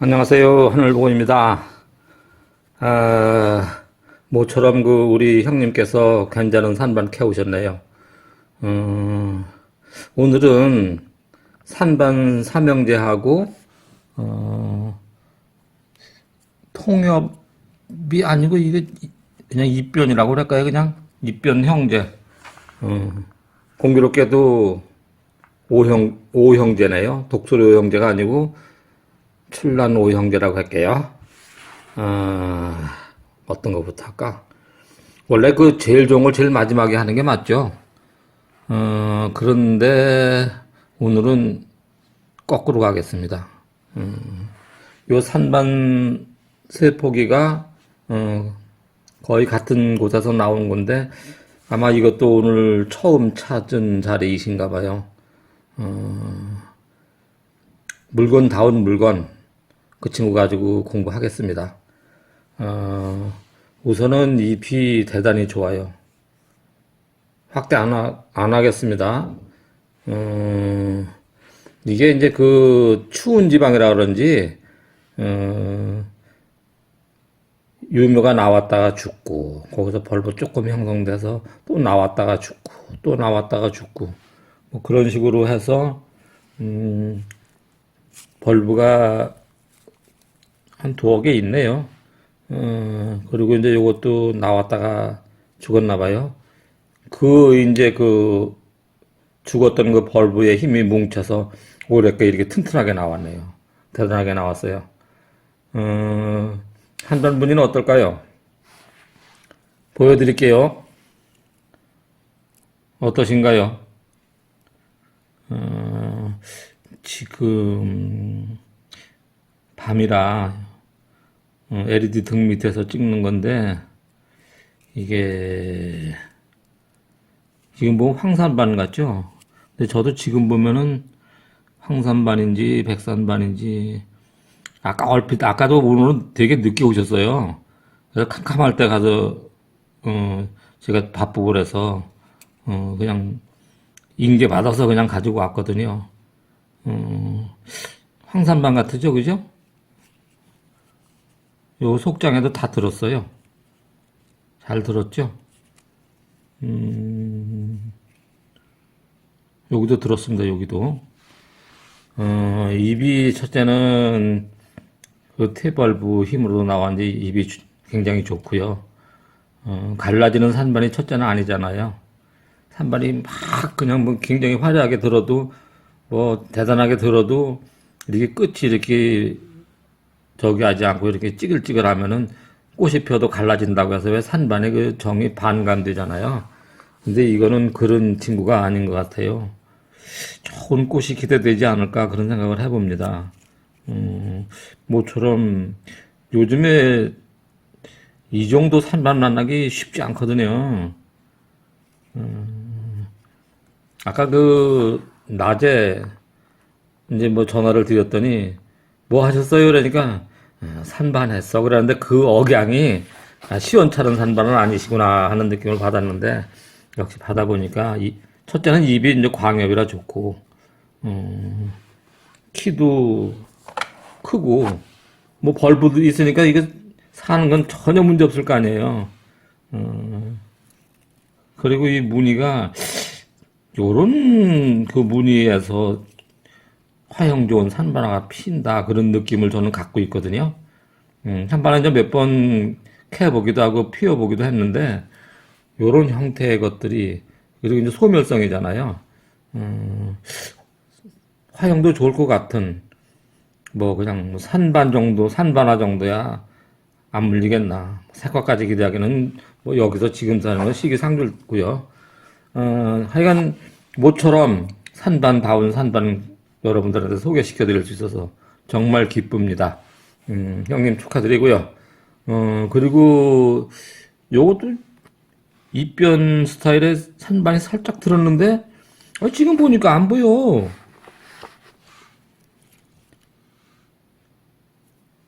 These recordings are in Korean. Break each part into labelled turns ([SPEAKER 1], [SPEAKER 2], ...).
[SPEAKER 1] 안녕하세요. 하늘보건입니다. 아, 모처럼 그 우리 형님께서 괜찮은 산반 캐오셨네요. 어, 오늘은 산반 삼형제하고 어, 통협이 아니고 이게 그냥 입변이라고 그럴까요? 그냥 입변 형제. 어, 공교롭게도 오형 오형제네요. 독수리 오형제가 아니고 출란 오형제라고 할게요. 아, 어떤 것부터 할까? 원래 그 제일 좋은 걸 제일 마지막에 하는 게 맞죠. 어, 그런데 오늘은 거꾸로 가겠습니다. 음, 요 산반 세 포기가 어, 거의 같은 곳에서 나온 건데 아마 이것도 오늘 처음 찾은 자리이신가 봐요. 물건 다운 물건 그 친구 가지고 공부하겠습니다. 어, 우선은 잎이 대단히 좋아요. 확대 안, 하, 안 하겠습니다. 어, 이게 이제 그 추운 지방이라 그런지 어, 유묘가 나왔다가 죽고 거기서 벌브 조금 형성돼서 또 나왔다가 죽고 또 나왔다가 죽고 뭐 그런 식으로 해서 음, 벌브가 한 두어 개 있네요. 어, 그리고 이제 요것도 나왔다가 죽었나 봐요. 그 이제 그 죽었던 그 벌브에 힘이 뭉쳐서 오래게 이렇게 튼튼하게 나왔네요. 대단하게 나왔어요. 어, 한단 분이는 어떨까요? 보여드릴게요. 어떠신가요? 어, 지금 밤이라 어, LED 등 밑에서 찍는 건데 이게 지금 보면 황산반 같죠? 근데 저도 지금 보면은 황산반인지 백산반인지 아까 얼핏 아까도 오늘은 되게 늦게 오셨어요. 그래서 캄캄할 때 가서 어 제가 바쁘고 그래서 어 그냥 인계 받아서 그냥 가지고 왔거든요. 어, 황산반 같으죠, 그죠? 요 속장에도 다 들었어요. 잘 들었죠? 음, 여기도 들었습니다, 여기도. 어, 입이 첫째는 그 태벌부 힘으로 나왔는데 입이 주- 굉장히 좋고요. 어, 갈라지는 산반이 첫째는 아니잖아요. 산반이 막 그냥 뭐 굉장히 화려하게 들어도 뭐 대단하게 들어도 이렇게 끝이 이렇게 저기 하지 않고 이렇게 찌글찌글 하면은 꽃이 펴도 갈라진다고 해서 왜 산반에 그 정이 반감되잖아요. 근데 이거는 그런 친구가 아닌 것 같아요. 좋은 꽃이 기대되지 않을까 그런 생각을 해봅니다. 음, 모처럼 요즘에 이 정도 산반 만나기 쉽지 않거든요. 아까 그 낮에 이제 뭐 전화를 드렸더니 뭐 하셨어요? 그러니까 어, 산반했어. 그러는데 그 억양이 아, 시원찮은 산반은 아니시구나 하는 느낌을 받았는데 역시 받아보니까 이, 첫째는 입이 이제 광엽이라 좋고 음, 키도 크고 뭐 벌브도 있으니까 이게 사는 건 전혀 문제 없을 거 아니에요. 음, 그리고 이 무늬가 요런 그 무늬에서 화형 좋은 산바나가 핀다 그런 느낌을 저는 갖고 있거든요. 음, 산바나 이제 몇 번 캐보기도 하고 피워보기도 했는데 요런 형태의 것들이 그리고 이제 소멸성이잖아요. 음, 화형도 좋을 것 같은 뭐 그냥 뭐 산반 정도 산바나 정도야 안 물리겠나 색깔까지 기대하기는 뭐 여기서 지금 사는 건 시기상조고요. 어, 하여간 모처럼 산반다운 산반 여러분들한테 소개시켜 드릴 수 있어서 정말 기쁩니다. 음, 형님 축하드리고요. 어, 그리고 요것도 입변 스타일의 산반이 살짝 들었는데 어, 지금 보니까 안 보여.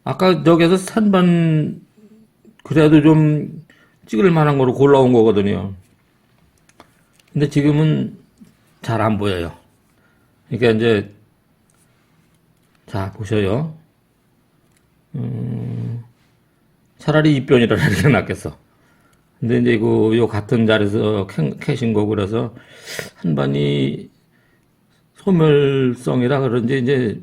[SPEAKER 1] 아까 저기서 산반 그래도 좀 찍을 만한 거로 골라온 거거든요. 근데 지금은 잘 안 보여요. 그러니까 이제 자 보셔요. 음, 차라리 입변이라 이렇게 낫겠어. 근데 이제 그, 요 같은 자리에서 캐- 캐신 거고 그래서 한반이 소멸성이라 그런지 이제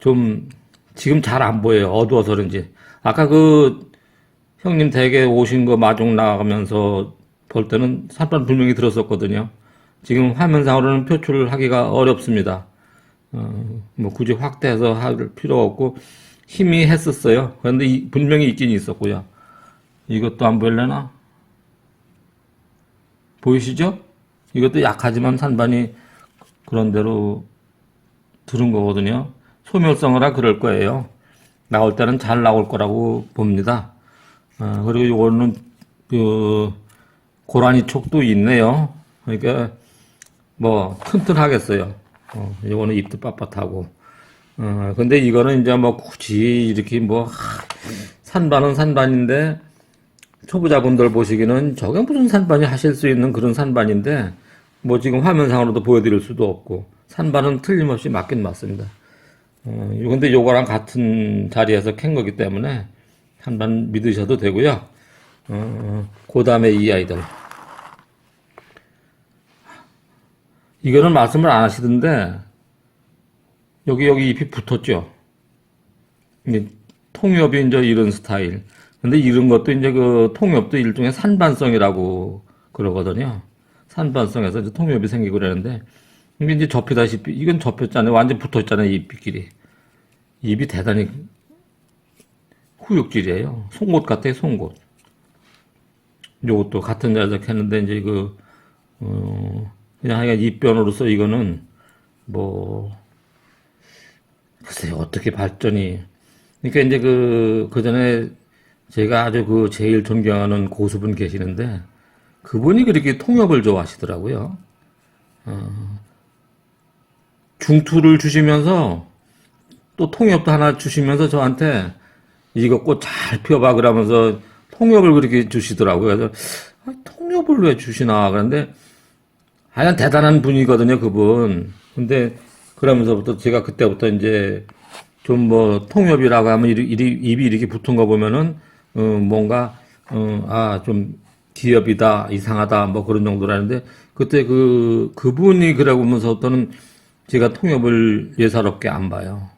[SPEAKER 1] 좀 지금 잘 안 보여요. 어두워서 그런지. 아까 그 형님 댁에 오신 거 마중 나가면서 볼 때는 산반 분명히 들었었거든요. 지금 화면상으로는 표출하기가 어렵습니다. 어, 뭐 굳이 확대해서 할 필요 없고 힘이 했었어요. 그런데 이- 분명히 있긴 있었고요. 이것도 안 보일래나? 보이시죠? 이것도 약하지만 산반이 그런 대로 들은 거거든요. 소멸성이라 그럴 거예요. 나올 때는 잘 나올 거라고 봅니다. 어, 그리고 이거는 그 고라니 촉도 있네요. 그러니까 뭐 튼튼하겠어요. 어, 이거는 잎도 빳빳하고. 어, 근데 이거는 이제 뭐 굳이 이렇게 뭐 하, 산반은 산반인데 초보자분들 보시기는 저게 무슨 산반이 하실 수 있는 그런 산반인데 뭐 지금 화면상으로도 보여드릴 수도 없고 산반은 틀림없이 맞긴 맞습니다. 어, 근데 요거랑 같은 자리에서 캔 거기 때문에 한반 믿으셔도 되고요. 어, 그 다음에 이 아이들. 이거는 말씀을 안 하시던데, 여기, 여기 잎이 붙었죠? 통엽이 이제 이런 스타일. 근데 이런 것도 이제 그 통엽도 일종의 산반성이라고 그러거든요. 산반성에서 이제 통엽이 생기고 그러는데, 이게 이제 접히다시피, 이건 접혔잖아요. 완전 붙었잖아요, 잎끼리. 잎이 대단히 후육질이에요. 송곳 같아요, 송곳. 요것도 같은 자리에서 했는데, 이제 그, 어, 그냥 하여간 입변으로서 이거는, 뭐, 글쎄요, 어떻게 발전이. 그러니까 이제 그, 그 전에 제가 아주 그 제일 존경하는 고수분 계시는데, 그분이 그렇게 통역을 좋아하시더라고요. 중투를 주시면서, 또 통역도 하나 주시면서 저한테, 이거 꽃 잘 피워봐 그러면서 통역을 그렇게 주시더라고요. 그래서 아, 통역을 왜 주시나 그런데 하여간 대단한 분이거든요 그분. 근데 그러면서부터 제가 그때부터 이제 좀 뭐 통역이라고 하면 이리, 이리, 입이 이렇게 붙은 거 보면은 어, 뭔가 어, 아좀 기업이다 이상하다 뭐 그런 정도라는데 그때 그 그분이 그러면서부터는 제가 통역을 예사롭게 안 봐요.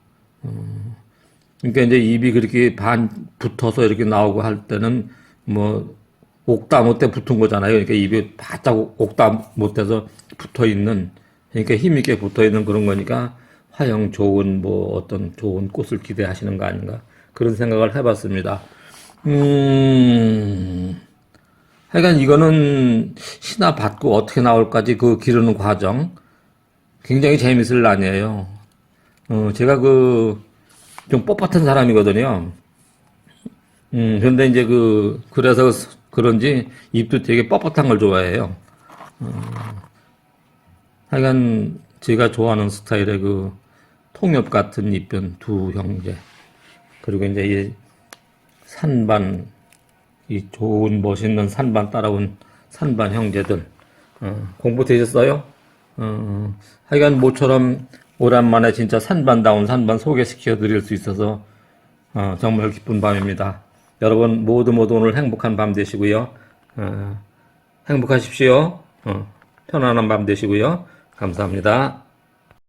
[SPEAKER 1] 그러니까 이제 입이 그렇게 반 붙어서 이렇게 나오고 할 때는 뭐 옥다 못해 붙은 거잖아요. 그러니까 입이 바짝 옥다 못해서 붙어 있는 그러니까 힘 있게 붙어 있는 그런 거니까 화형 좋은 뭐 어떤 좋은 꽃을 기대하시는 거 아닌가 그런 생각을 해봤습니다. 음, 하여간 이거는 신화 받고 어떻게 나올까지 그 기르는 과정 굉장히 재밌을 난이에요. 어, 제가 그 좀 뻣뻣한 사람이거든요. 음, 근데 이제 그, 그래서 그런지 입도 되게 뻣뻣한 걸 좋아해요. 하여간 제가 좋아하는 스타일의 그 통엽 같은 입변 두 형제. 그리고 이제 이 산반, 이 좋은 멋있는 산반 따라온 산반 형제들. 어, 공부 되셨어요? 어, 하여간 모처럼 오랜만에 진짜 산반다운 산반 소개시켜 드릴 수 있어서 어, 정말 기쁜 밤입니다. 여러분 모두 모두 오늘 행복한 밤 되시고요. 어, 행복하십시오. 어, 편안한 밤 되시고요. 감사합니다.